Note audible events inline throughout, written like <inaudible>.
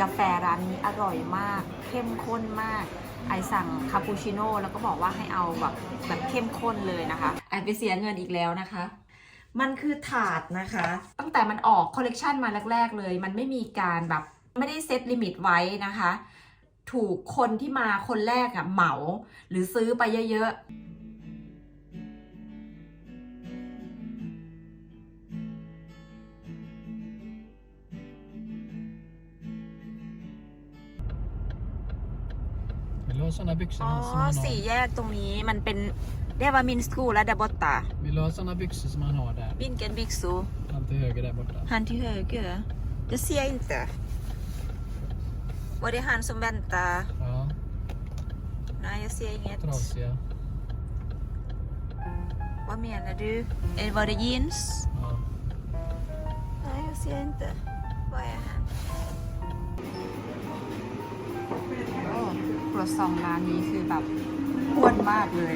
กาแฟร้านนี้อร่อยมาก เข้มข้นมาก ไอสั่งคาปูชิโน่แล้วก็บอกว่าให้เอาแบบแบบเข้มข้นเลยนะคะ ไอไปเสียเงินอีกแล้วนะคะ มันคือถาดนะคะ ตั้งแต่มันออกคอลเลกชันมาแรก ๆ เลย มันไม่มีการแบบไม่ได้เซตลิมิตไว้นะคะ ถูกคนที่มาคนแรกอะเหมา หรือซื้อไปเยอะ Vill du ha såna ๆ byxor อ๋อ som han สี่ har? แยกตรงนี้มันเป็นเรียกว่ามินสกูและดับบตา Vill du ha såna byxor som han har där? บินเกนบิกซู Allt till höger där borta. Han till höger. Jag ser inte. Var det han som väntar? Ja, Nej, jag ser inget. trasiga. Vad menar du? Eller var det jeans? Ja. Nej, jag ser inte. Vad är han? โอ้ครัวซองร้านนี้คือแบบอ้วนมากเลย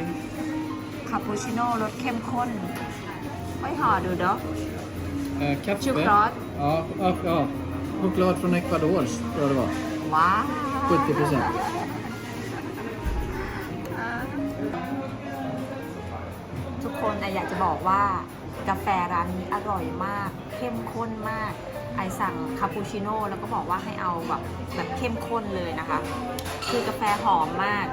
คาปูชิโน่รสเข้มข้นไม่ห่อดูเด้อ Eh, kaffe. Choklad. Ja, ja, ja. Choklad från Ecuador tror jag det var. ว้าว 70 procent. ทุกคนนะอยากจะบอกว่ากาแฟร้านนี้อร่อยมาก เข้มข้นมาก ไอสั่งคาปูชิโน่แล้วก็บอกว่าให้เอาแบบแบบเข้มข้นเลยนะคะ คือกาแฟหอมมาก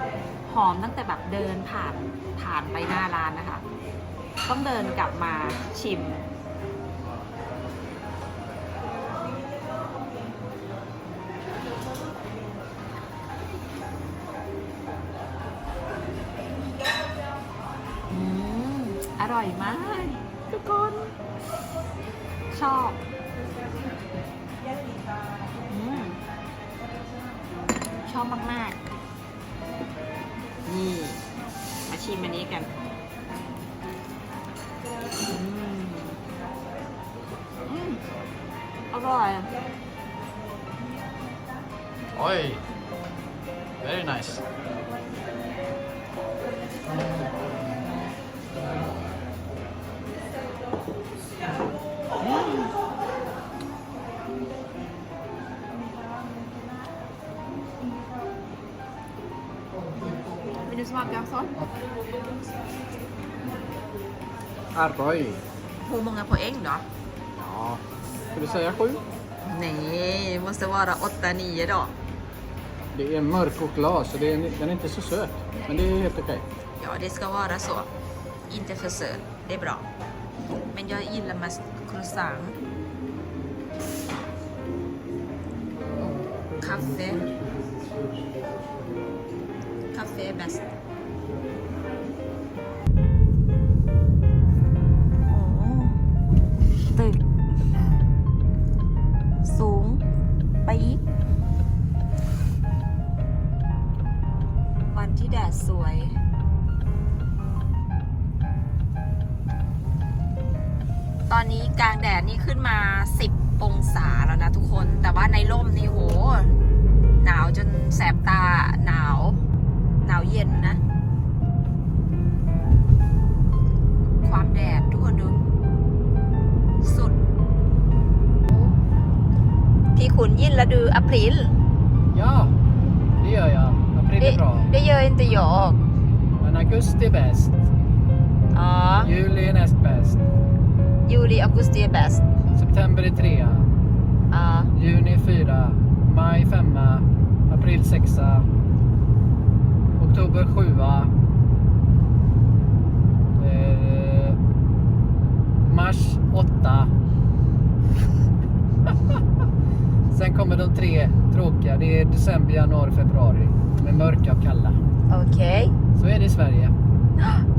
หอมตั้งแต่แบบเดินผ่านผ่านไปหน้าร้านนะคะ ต้องเดินกลับมาชิมอืมอร่อยมาก ทุกคน ชอบ ชอบมากๆ นี่ มาชิมอันนี้กันอร่อย โอ้ย Very nice. minus sån? Aroj. Hur många poäng då? Ja, ska du säga sju? Nej, det måste vara åtta, nio då. Det är mörk choklad så det är, den är inte så söt. Men det är helt okej. Ja, det ska vara så. Inte för söt. Det är bra. Men jag gillar mest croissant. Kaffe. Kaffe du april? Ja, det gör jag. April är bra. Det gör inte jag. Men augusti är bäst. Ja. Juli är näst bäst. Juli, augusti är bäst. September är trea. Ja. Juni är fyra. Maj femma. April sexa. Oktober sjua. Eh, mars åtta. Sen kommer de tre tråkiga. Det är december, januari, februari. De är mörka och kalla. okej. Så är det i Sverige. <gasps> <gasps>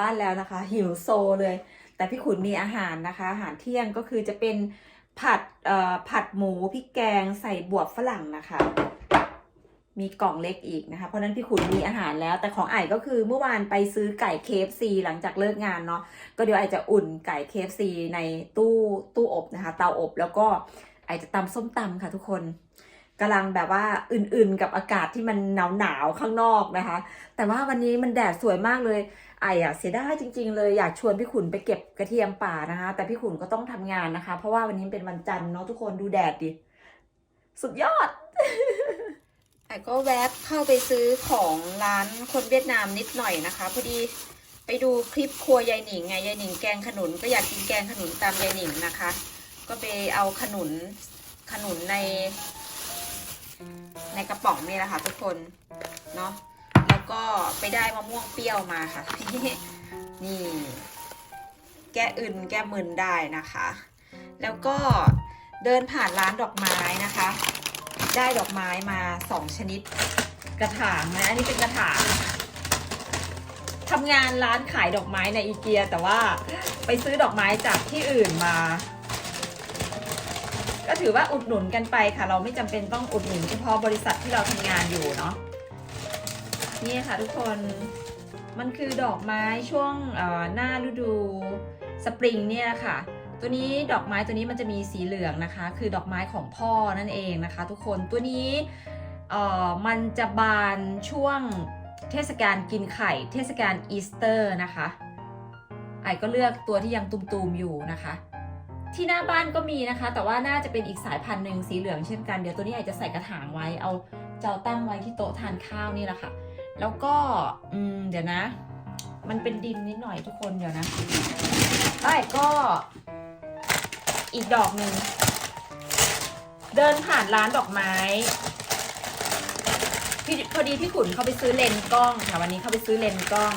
บ้านแล้วนะคะ หิวโซเลย แต่พี่ขุนมีอาหารนะคะ อาหารเที่ยงก็คือจะเป็นผัดผัดหมูพริกแกงใส่บวบฝรั่งนะคะ มีกล่องเล็กอีกนะคะ เพราะฉะนั้นพี่ขุนมีอาหารแล้ว แต่ของไอ้ก็คือเมื่อวานไปซื้อไก่เคฟซีหลังจากเลิกงานเนาะก็เดี๋ยวไอจะอุ่นไก่เคฟซีในตู้ตู้อบนะคะ เตาอบแล้วก็ไอจะตำส้มตำค่ะทุกคน กำลังแบบว่าอื่นๆ กับอากาศที่มันหนาวหนาวๆข้างนอกนะคะ แต่ว่าวันนี้มันแดดสวยมากเลยไออะเสียดายจริง ๆ เลยอยากชวนพี่ขุนไปเก็บกระเทียมป่านะคะ แต่พี่ขุนก็ต้องทำงานนะคะ เพราะว่าวันนี้เป็นวันจันทร์เนาะทุกคนดูแดดดิสุดยอดไอก็แวบเข้าไปซื้อของร้านคนเวียดนามนิดหน่อยนะคะพอดีไปดูคลิปครัวยายหนิงไงยายหนิงแกงขนุนก็อยากกินแกงขนุนตามยายหนิงนะคะ ก็ไปเอาขนุนขนุนใน ในกระป๋องนี่แหละค่ะทุกคนเนาะแล้วก็ไปได้มะม่วงเปรี้ยวมาค่ะ นี่ แก้อื่นแก้มึนได้นะคะ แล้วก็เดินผ่านร้านดอกไม้นะคะ ได้ดอกไม้มาสองชนิดกระถางนะอันนี้เป็นกระถางทำงานร้านขายดอกไม้ในอีเกีย แต่ว่าไปซื้อดอกไม้จากที่อื่นมา ก็ถือว่าอุดหนุนกันไปค่ะ เราไม่จำเป็นต้องอุดหนุนเฉพาะบริษัทที่เราทำงานอยู่เนาะนี่ค่ะทุกคนมันคือดอกไม้ช่วงหน้าฤดูสปริงเนี่ยค่ะ ตัวนี้ดอกไม้ตัวนี้มันจะมีสีเหลืองนะคะ คือดอกไม้ของพ่อนั่นเองนะคะ ทุกคนตัวนี้มันจะบานช่วงเทศกาลกินไข่ เทศกาลอีสเตอร์นะคะไอ้ก็เลือกตัวที่ยังตุ่มๆอยู่นะคะ ที่หน้าบ้านก็มีนะคะ แต่ว่าน่าจะเป็นอีกสายพันธุ์หนึ่งสีเหลืองเช่นกัน เดี๋ยวตัวนี้ไอจะใส่กระถางไว้ เอาเจ้าตั้งไว้ที่โต๊ะทานข้าวนี่แหละค่ะ แล้วก็อืมเดี๋ยวนะ มันเป็นดินนิดหน่อยทุกคนเดี๋ยวนะไอ้ก็ อีกดอกหนึ่งเดินผ่านร้านดอกไม้พี่พอดีพี่ขุนเขาไปซื้อเลนส์กล้องค่ะวันนี้เขาไปซื้อเลนส์กล้อง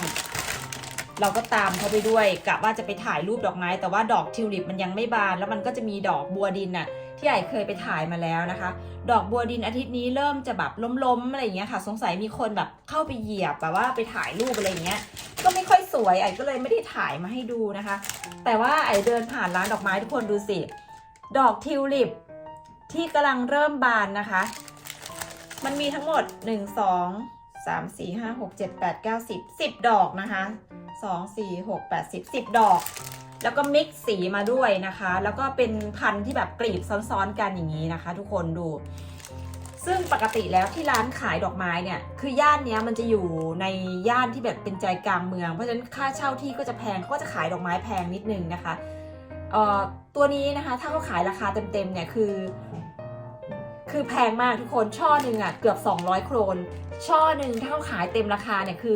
เราก็ตามเขาไปด้วยกะว่าจะไปถ่ายรูปดอกไม้ แต่ว่าดอกทิวลิปมันยังไม่บาน แล้วมันก็จะมีดอกบัวดินน่ะที่ไอเคยไปถ่ายมาแล้วนะคะ ดอกบัวดินอาทิตย์นี้เริ่มจะแบบล้มๆอะไรอย่างเงี้ยค่ะ สงสัยมีคนแบบเข้าไปเหยียบแบบว่าไปถ่ายรูปอะไรอย่างเงี้ย ก็ไม่ค่อยสวยไอก็เลยไม่ได้ถ่ายมาให้ดูนะคะ แต่ว่าไอเดินผ่านร้านดอกไม้ทุกคนดูสิ ดอกทิวลิปที่กำลังเริ่มบานนะคะ มันมีทั้งหมด 1 2 3 4 5 6 7 8 9 10 10ดอกนะคะ2 4 6 8 10 10ดอก แล้วก็มิกซ์สีมาด้วยนะคะ แล้วก็เป็นพันธุ์ที่แบบกลีบซ้อนๆกันอย่างนี้นะคะ ทุกคนดู ซึ่งปกติแล้วที่ร้านขายดอกไม้เนี่ย คือย่านนี้มันจะอยู่ในย่านที่แบบเป็นใจกลางเมือง เพราะฉะนั้นค่าเช่าที่ก็จะแพงเขาก็จะขายดอกไม้แพงนิดนึงนะคะเอ่อตัวนี้นะคะถ้าเขาขายราคาเต็มๆเนี่ยคือ คือแพงมากทุกคนช่อหนึ่งอะ่ะเกือบ 200 โครน ช่อหนึ่งถ้าเขาขายเต็มราคาเนี่ยคือ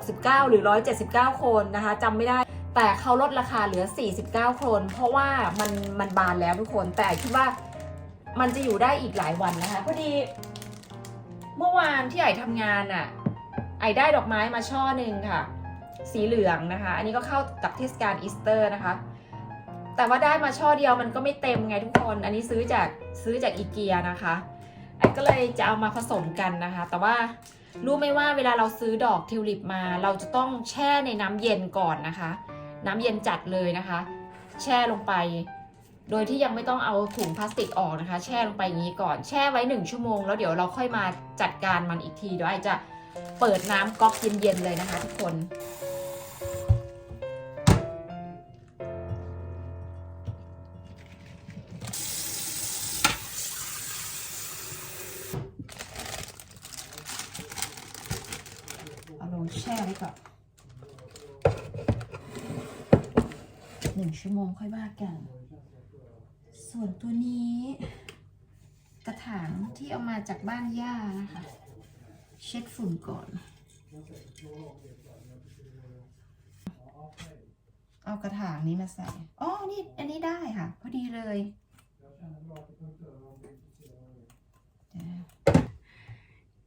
169 หรือ 179 โครนนะคะจำไม่ได้ แต่เขาลดราคาเหลือ 49 โครน เพราะว่ามันมันบานแล้วทุกคนแต่คิดว่ามันจะอยู่ได้อีกหลายวันนะคะพอดี เมื่อวานที่ไอทำงานอะ่ะไอได้ดอกไม้มาช่อหนึ่งค่ะ สีเหลืองนะคะ อันนี้ก็เข้ากับเทศกาลอีสเตอร์นะคะ แต่ว่าได้มาช่อเดียวมันก็ไม่เต็มไงทุกคน อันนี้ซื้อจากซื้อจากอีเกียนะคะไอ้ก็เลยจะเอามาผสมกันนะคะ แต่ว่ารู้ไหมว่าเวลาเราซื้อดอกทิวลิปมา เราจะต้องแช่ในน้ำเย็นก่อนนะคะ น้ำเย็นจัดเลยนะคะ แช่ลงไป โดยที่ยังไม่ต้องเอาถุงพลาสติกออกนะคะ แช่ลงไปอย่างนี้ก่อนแช่ไว้หนึ่งชั่วโมงแล้วเดี๋ยวเราค่อยมาจัดการมันอีกทีเดี๋ยวไอจะเปิดน้ำก๊อกเย็นๆเลยนะคะ ทุกคน ไว้ก่อนหนึ่งชั่วโมงค่อยว่ากัน ส่วนตัวนี้ กระถางที่เอามาจากบ้านย่านะคะ เช็ดฝุ่นก่อน เอากระถางนี้มาใส่ อ๋อ นี่ อันนี้ได้ค่ะ พอดีเลย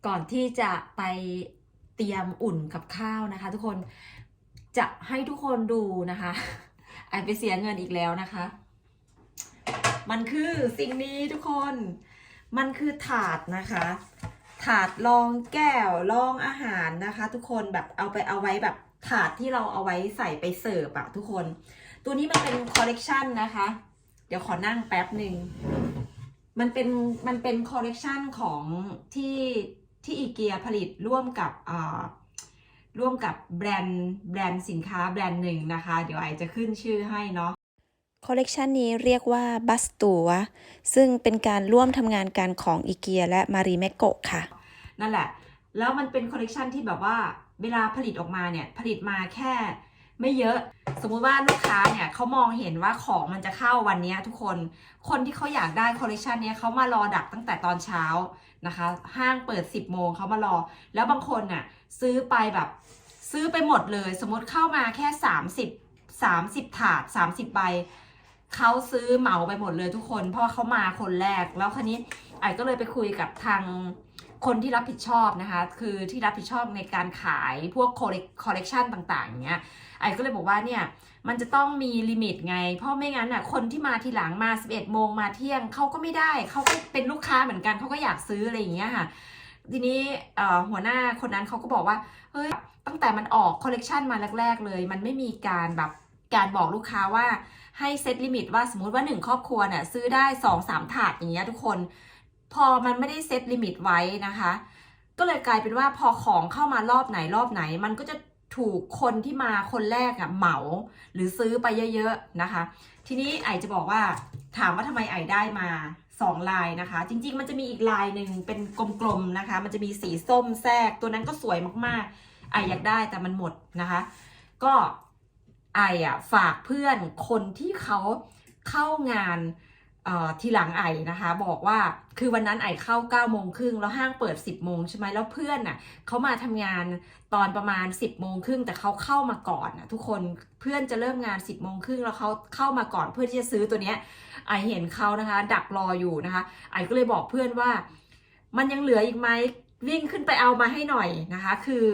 ก่อนที่จะไป ตรียมอุ่นกับข้าวนะคะ ทุกคนจะให้ทุกคนดูนะคะไอไปเสียเงินอีกแล้วนะคะ มันคือสิ่งนี้ทุกคน มันคือถาดนะคะ ถาดรองแก้วรองอาหารนะคะ ทุกคนแบบเอาไปเอาไว้แบบถาดที่เราเอาไว้ใส่ไปเสิร์ฟอะทุกคน ตัวนี้มันเป็นคอลเลกชันนะคะ เดี๋ยวขอนั่งแป๊บหนึ่งมันเป็นมันเป็นคอลเลกชันของที่ ที่อีเกียผลิตร่วมกับอ่าร่วมกับแบรนด์แบรนด์สินค้าแบรนด์หนึ่งนะคะ เดี๋ยวไอจะขึ้นชื่อให้เนาะคอลเลกชันนี้เรียกว่าบัสตัว ซึ่งเป็นการร่วมทำงานกันของอีเกียและมารีเมโกะค่ะ นั่นแหละ แล้วมันเป็นคอลเลกชันที่แบบว่าเวลาผลิตออกมาเนี่ย ผลิตมาแค่ ไม่เยอะ สมมุติว่าลูกค้าเนี่ยเขามองเห็นว่าของมันจะเข้าวันนี้ทุกคน คนที่เขาอยากได้คอลเลกชันนี้เขามารอดักตั้งแต่ตอนเช้านะคะ ห้างเปิด 10 โมงเขามารอ แล้วบางคนน่ะซื้อไปแบบซื้อไปหมดเลย สมมติเข้ามาแค่ 30 30 ถาด 30 ใบเขาซื้อเหมาไปหมดเลยทุกคน เพราะว่าเขามาคนแรก แล้วคันนี้ไอ้ก็เลยไปคุยกับทาง คนที่รับผิดชอบนะคะ คือที่รับผิดชอบในการขายพวกคอลเลกชันต่างๆอย่างเงี้ยไอ้ก็เลยบอกว่าเนี่ยมันจะต้องมีลิมิตไง เพราะไม่งั้นอะคนที่มาทีหลังมา 11โมงมาเที่ยงเขาก็ไม่ได้เขาก็เป็นลูกค้าเหมือนกันเขาก็อยากซื้ออะไรอย่างเงี้ยค่ะทีนี้หัวหน้าคนนั้นเขาก็บอกว่าเฮ้ยตั้งแต่มันออกคอลเลกชันมาแรก ๆ เลย มันไม่มีการแบบการบอกลูกค้าว่าให้เซตลิมิตว่าสมมติว่า 1 ครอบครัวเนี่ยซื้อได้ 2 3 ถาดอย่างเงี้ยทุกคน พอมันไม่ได้เซตลิมิตไว้นะคะ ก็เลยกลายเป็นว่าพอของเข้ามารอบไหนรอบไหน มันก็จะถูกคนที่มาคนแรกอะเหมาหรือซื้อไปเยอะๆนะคะ ทีนี้ไอจะบอกว่าถามว่าทำไมไอได้มา2ลายนะคะ จริงๆ มันจะมีอีกลายหนึ่งเป็นกลมๆนะคะ มันจะมีสีส้มแทรกตัวนั้นก็สวยมากๆไออยากได้แต่มันหมดนะคะ ก็ไออะฝากเพื่อนคนที่เขาเข้างาน ทีหลังไอนะคะ บอกว่าคือวันนั้นไอเข้า9ก้าโมงครึ่งแล้วห้างเปิด 10บโมงใช่ไหมแล้วเพื่อนน่ะเขามาทำงานตอนประมาณ 10บโมงครึ่งแต่เขาเข้ามาก่อนนะทุกคนเพื่อนจะเริ่มงาน 10บโมงครึ่งแล้วเขาเข้ามาก่อนเพื่อที่จะซื้อตัวเนี้ยไอเห็นเขานะคะ ดักรออยู่นะคะ ไอก็เลยบอกเพื่อนว่า มันยังเหลืออีกไหมวิ่งขึ้นไปเอามาให้หน่อยนะคะ คือ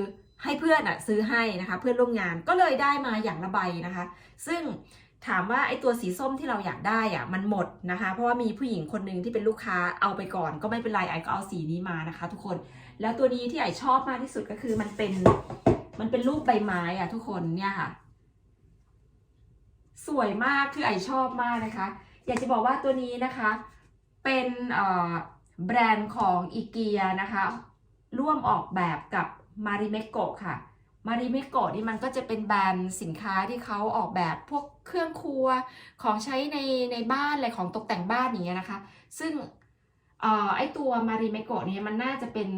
ให้เพื่อนอะซื้อให้นะคะ เพื่อนร่วมงานก็เลยได้มาอย่างละใบนะคะ ซึ่ง ถามว่าไอ้ตัวสีส้มที่เราอยากได้อะมันหมดนะคะ เพราะว่ามีผู้หญิงคนหนึ่งที่เป็นลูกค้าเอาไปก่อน ก็ไม่เป็นไรไอก็เอาสีนี้มานะคะ ทุกคน แล้วตัวนี้ที่ไอชอบมากที่สุดก็คือมันเป็นมันเป็นรูปใบไม้อะทุกคนเนี่ยค่ะ สวยมากคือไอชอบมากนะคะ อยากจะบอกว่าตัวนี้นะคะ เป็นแบรนด์ของอีเกียนะคะ ร่วมออกแบบกับมาริเมโกะค่ะ มาริเมโกะนี่มันก็จะเป็นแบรนด์สินค้าที่เขาออกแบบพวกเครื่องครัวของใช้ในในบ้านอะไรของตกแต่งบ้านอย่างเงี้ยนะคะ ซึ่งออไอตัวมาริเมโกะเนี่ยมันน่าจะเป็น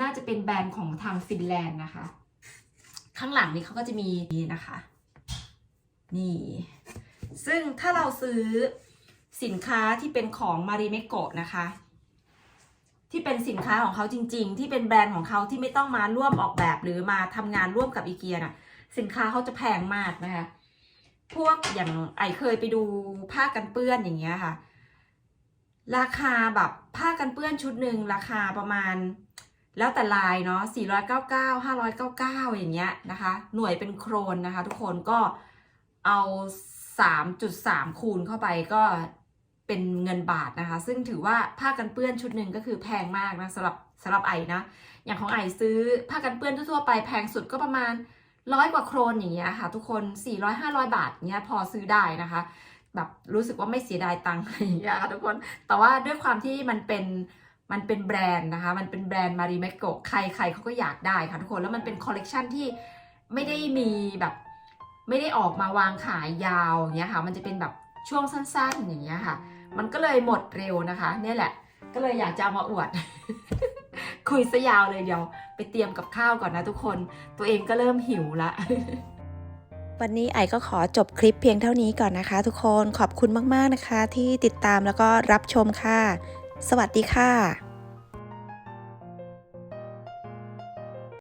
น่าจะเป็นแบรนด์ของทางฟินแลนด์นะคะ ข้างหลังนี่เขาก็จะมีนี่นะคะ นี่ ซึ่งถ้าเราซื้อสินค้าที่เป็นของมาริเมโกะนะคะ ที่เป็นสินค้าของเขาจริง ๆ ที่เป็นแบรนด์ของเขาที่ไม่ต้องมาร่วมออกแบบหรือมาทำงานร่วมกับอีเกียน่ะ สินค้าเขาจะแพงมากนะคะ พวกอย่างไอเคยไปดูผ้ากันเปื้อนอย่างเงี้ยค่ะ ราคาแบบผ้ากันเปื้อนชุดหนึ่งราคาประมาณ แล้วแต่ลายเนาะ499 599 อย่างเงี้ยนะคะ หน่วยเป็นโครนนะคะ ทุกคนก็เอา 3.3 คูณเข้าไปก็ เป็นเงินบาทนะคะ ซึ่งถือว่าผ้ากันเปื้อนชุดหนึ่งก็คือแพงมากนะสำหรับสำหรับไอนะ อย่างของไอซื้อผ้ากันเปื้อนทั่วไปแพงสุดก็ประมาณร้อยกว่าโครนอย่างเงี้ยค่ะ ทุกคน 400-500 บาทเงี้ยพอซื้อได้นะคะ แบบรู้สึกว่าไม่เสียดายตังค์อย่างเงี้ยค่ะทุกคน แต่ว่าด้วยความที่มันเป็นมันเป็นแบรนด์นะคะ มันเป็นแบรนด์มาริเมโกใครใครเขาก็อยากได้ค่ะทุกคน แล้วมันเป็นคอลเลกชันที่ไม่ได้มีแบบไม่ได้ออกมาวางขายยาวอย่างเงี้ยค่ะ มันจะเป็นแบบช่วงสั้นๆอย่างเงี้ยค่ะ มันก็เลยหมดเร็วนะคะเนี่ยแหละ ก็เลยอยากจะเอามาอวด คุยซะยาวเลยเดี๋ยว ไปเตรียมกับข้าวก่อนนะทุกคน ตัวเองก็เริ่มหิวละวันนี้ไอก็ขอจบคลิปเพียงเท่านี้ก่อนนะคะ ทุกคนขอบคุณมากๆนะคะ ที่ติดตามแล้วก็รับชมค่ะ สวัสดีค่ะ